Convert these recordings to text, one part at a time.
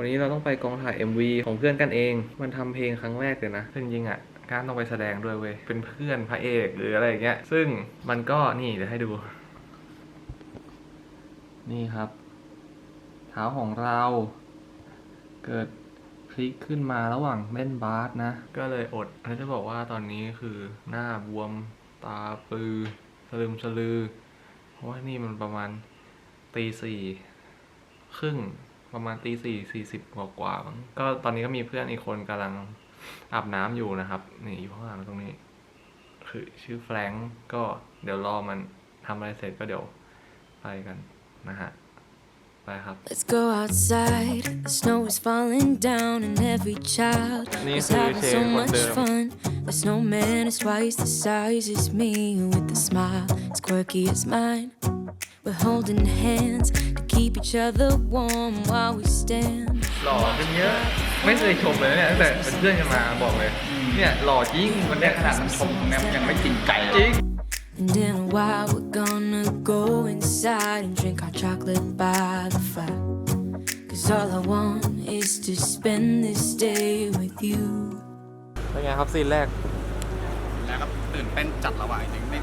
วันนี้เราต้องไปกองถ่าย MV ของเพื่อนกันเอง มันทำเพลงครั้งแรกเลยนะจริงๆอะการต้องไปแสดงด้วยเว้ย เป็นเพื่อนพระเอกหรืออะไรอย่างเงี้ย ซึ่งมันก็นี่เดี๋ยวให้ดู นี่ครับ เท้าของเรา เกิดพลิกขึ้นมาระหว่างเล่นบาสนะ ก็เลยอดแล้วจะบอกว่าตอนนี้คือหน้าบวมตาปือสลืมสลือ เพราะว่านี่มันประมาณตีสี่ครึ่ง ประมาณตีสี่สี่สิบกว่ากว่าๆมั้งก็ตอนนี้ก็มีเพื่อนอีกคนกำลังอาบน้ำอยู่นะครับ นี่อยู่ข้างหลังตรงนี้ คือชื่อแฟรงก์ก็เดี๋ยวรอมันทำอะไรเสร็จก็เดี๋ยวไปกันนะฮะ ไปครับ Let's go outside. The snow is falling down, and every child Need is to having so share much with them. fun. The snowman is twice the size as me, with a smile as quirky as mine. We're holding hands to keep each other warm while we stand. หล่อขึ้นเยอะ ไม่เคยชมเลยเนี่ยตั้งแต่เป็นเพื่อนกันมาบอกเลย เนี่ยหล่อจริงวันเนี้ยขนาดมันชมเนี่ยมันยังไม่จริงใจจริง And in a while, we're gonna go inside and drink our chocolate by the fire. Cause all I want is to spend this day with you. เป็นไงครับซีนแรก แล้วก็ตื่นเต้นจัดระหว่างจริงไม่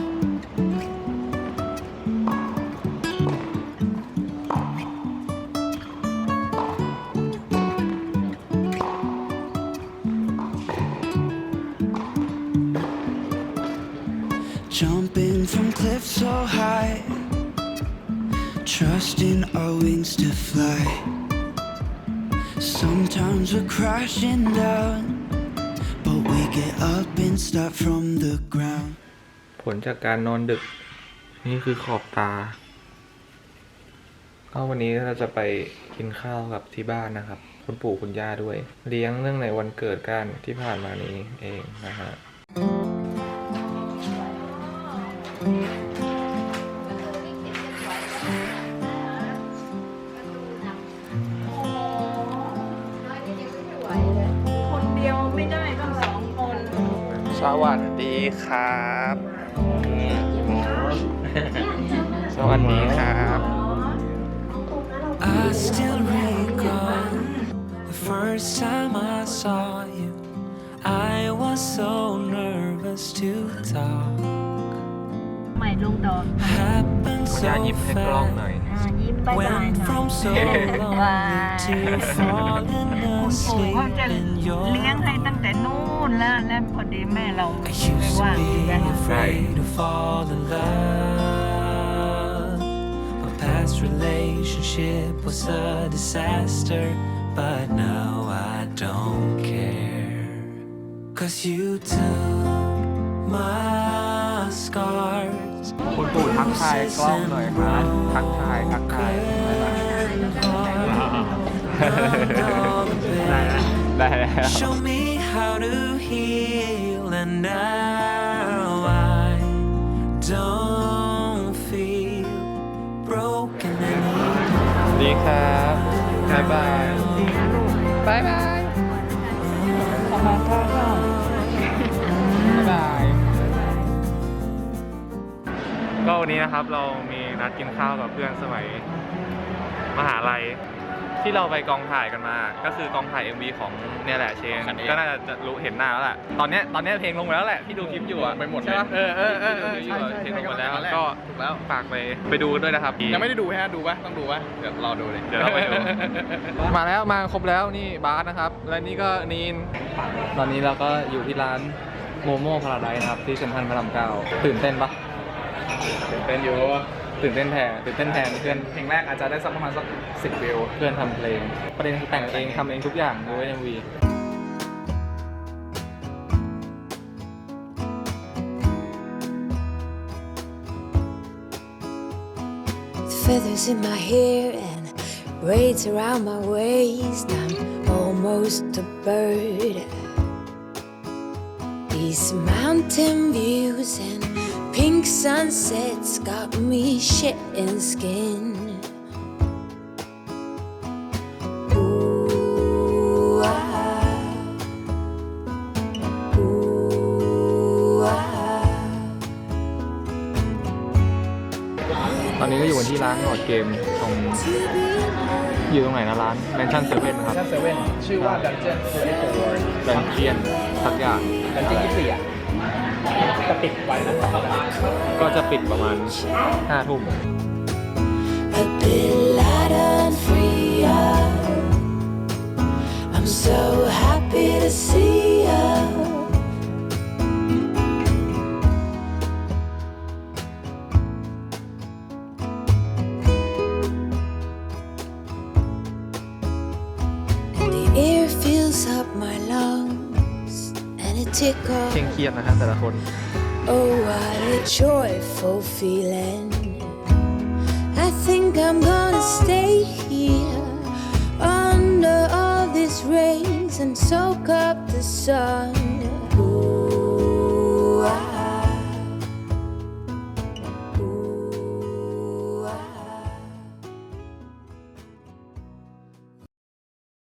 Jumping from cliffs so high, trusting our wings to fly. Sometimes we're crashing down, but we get up and start from the ground. ผลจากการนอนดึก นี่คือขอบตา ก็วันนี้เราจะไปกินข้าวกับที่บ้านนะครับ คุณปู่คุณย่าด้วย เลี้ยงเรื่องในวันเกิดกันที่ผ่านมานี้เองนะฮะ คนเดียวไม่ได้ต้องสองคน สวัสดีครับสวัสดีครับ I still recall the first time I saw you. I was so nervous to talk. ใหม่ลงดอก Happened คุณ so ย่าหยิบให้กล้องหน่อย fast. อ่ายิ้มบายบาย Went หน่อย from so lonely to falling คุณปู่เขา asleep จะ in เลี้ยง your ให้ตั้งแต่นู่นแล้วแล้วพอดีแม่เรา I ไม่ used ว่าง to อยู่ be กัน afraid to fall in love. My past relationship was a disaster, but now I don't care. Cause you took my scars. คุณปู่ทักทายกล้องหน่อยครับทักทายทักทายได้แล้วได้แล้ว Show me how to heal, and now I don't feel broken anymore. ดีครับบ๊ายบาย บ๊ายบาย ขอบ๊าย ก็วันนี้นะครับเรามีนัดกินข้าวกับเพื่อนสมัยมหาลัย ที่เราไปกองถ่ายกันมา ก็คือกองถ่าย MV ของเนี่ยแหละเชนคันนี้ก็น่าจะรู้เห็นหน้าแล้วแหละตอนเนี้ยตอนเนี้ยเพลงลงไปแล้วแหละที่ดูคลิปอยู่อะไปหมดใช่ปะเลยเออเออเออเออใช่ใช่ใช่เพลงลงไปใช่แล้วตอนแรกก็ถูกแล้ว ฝากไปไปดูด้วยนะครับ ยังไม่ได้ดูฮะดูปะต้องดูปะเดี๋ยวรอดูเลย เดี๋ยวเราไปดู มาแล้วมาครบแล้วนี่บาสนะครับ และนี่ก็นีน ตอนนี้เราก็อยู่ที่ร้านโมโม่พาราไดนะครับ ที่เซ็นทรัลพระรามเก้าตื่นเต้นปะ ตื่นเต้นอยู่ตื่นเต้นแทนตื่นเต้นแทนเพื่อนเพลงแรกอาจจะได้สักประมาณสักสิบวิวเพื่อนทำเพลง ประเด็นคือแต่งเองทำเองทุกอย่างด้วยเอ็มวี Feathers in my hair and braids around my waist. I'm almost a bird. These mountain views and pink sunsets got me shedding skin. Ooh, ah. Ooh, ah. ตอนนี้ก็อยู่กันที่ร้านหอดเกมตรงอยู่ตรงไหนนะร้านแมนชั่นเซเว่นครับ ชั้นเซเว่นชื่อว่าดันเจี้ยนเซเว่นโฟร์แบนเทียนสักอย่าง ดันเจี้ยนยี่สิบสี่อะ จะปิดไว้นะก็จะปิดประมาณห้าทุ่ม a bit lighter and freer. I'm so happy to see you. เคร่ง tickles. เครียดนะฮะแต่ละคน Oh, what a joyful feeling. I think I'm gonna stay here under all these rains and soak up the sun. Ooh,